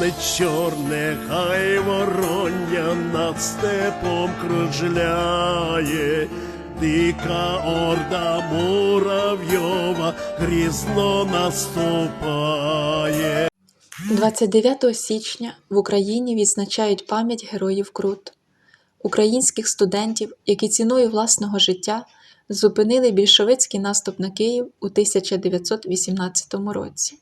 Чорне, чорне, хай вороння над степом кружляє, дика орда муравйова грізно наступає. 29 січня в Україні відзначають пам'ять героїв Крут, українських студентів, які ціною власного життя зупинили більшовицький наступ на Київ у 1918 році.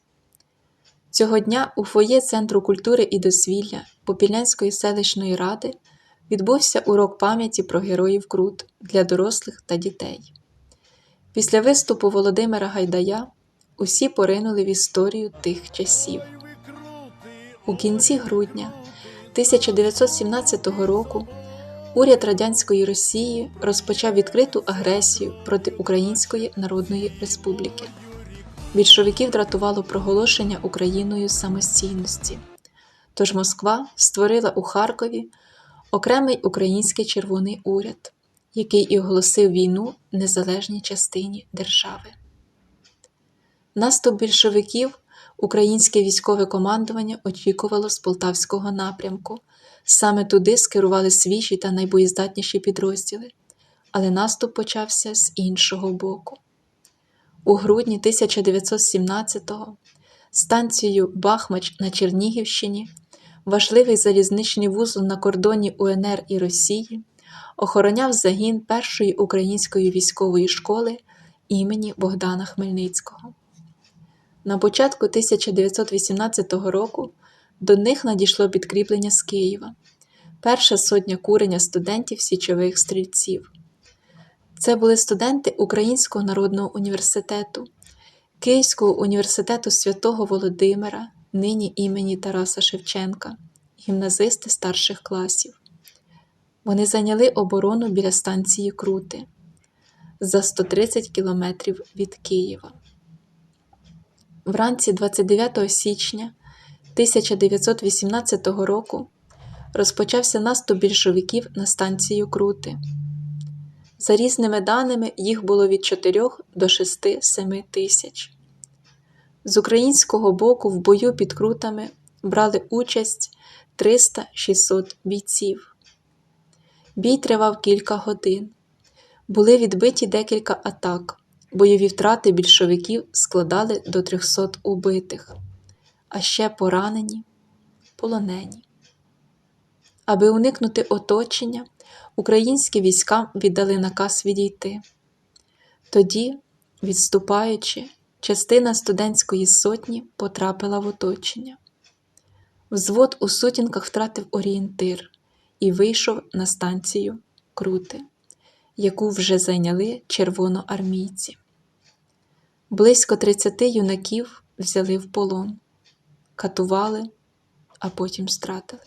Цього дня у фоє Центру культури і дозвілля Попільнянської селищної ради відбувся урок пам'яті про героїв Крут для дорослих та дітей. Після виступу Володимира Гайдая усі поринули в історію тих часів. У кінці грудня 1917 року уряд Радянської Росії розпочав відкриту агресію проти Української Народної Республіки. Більшовиків дратувало проголошення Україною самостійності. Тож Москва створила у Харкові окремий український червоний уряд, який і оголосив війну незалежній частині держави. Наступ більшовиків українське військове командування очікувало з полтавського напрямку. Саме туди скерували свіжі та найбоєздатніші підрозділи, але наступ почався з іншого боку. У грудні 1917-го станцією Бахмач на Чернігівщині, важливий залізничний вузол на кордоні УНР і Росії, охороняв загін першої української військової школи імені Богдана Хмельницького. На початку 1918 року до них надійшло підкріплення з Києва, перша сотня куреня студентів січових стрільців. Це були студенти Українського народного університету, Київського університету святого Володимира, нині імені Тараса Шевченка, гімназисти старших класів. Вони зайняли оборону біля станції Крути за 130 кілометрів від Києва. Вранці 29 січня 1918 року розпочався наступ більшовиків на станцію Крути. За різними даними, їх було від 4 до 6-7 тисяч. З українського боку в бою під крутами брали участь 300-600 бійців. Бій тривав кілька годин. Були відбиті декілька атак. Бойові втрати більшовиків складали до 300 убитих, а ще поранені, полонені. Аби уникнути оточення, українські війська віддали наказ відійти. Тоді, відступаючи, частина студентської сотні потрапила в оточення. Взвод у сутінках втратив орієнтир і вийшов на станцію Крути, яку вже зайняли червоноармійці. Близько 30 юнаків взяли в полон, катували, а потім стратили.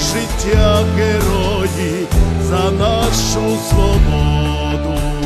Життя герої за нашу свободу.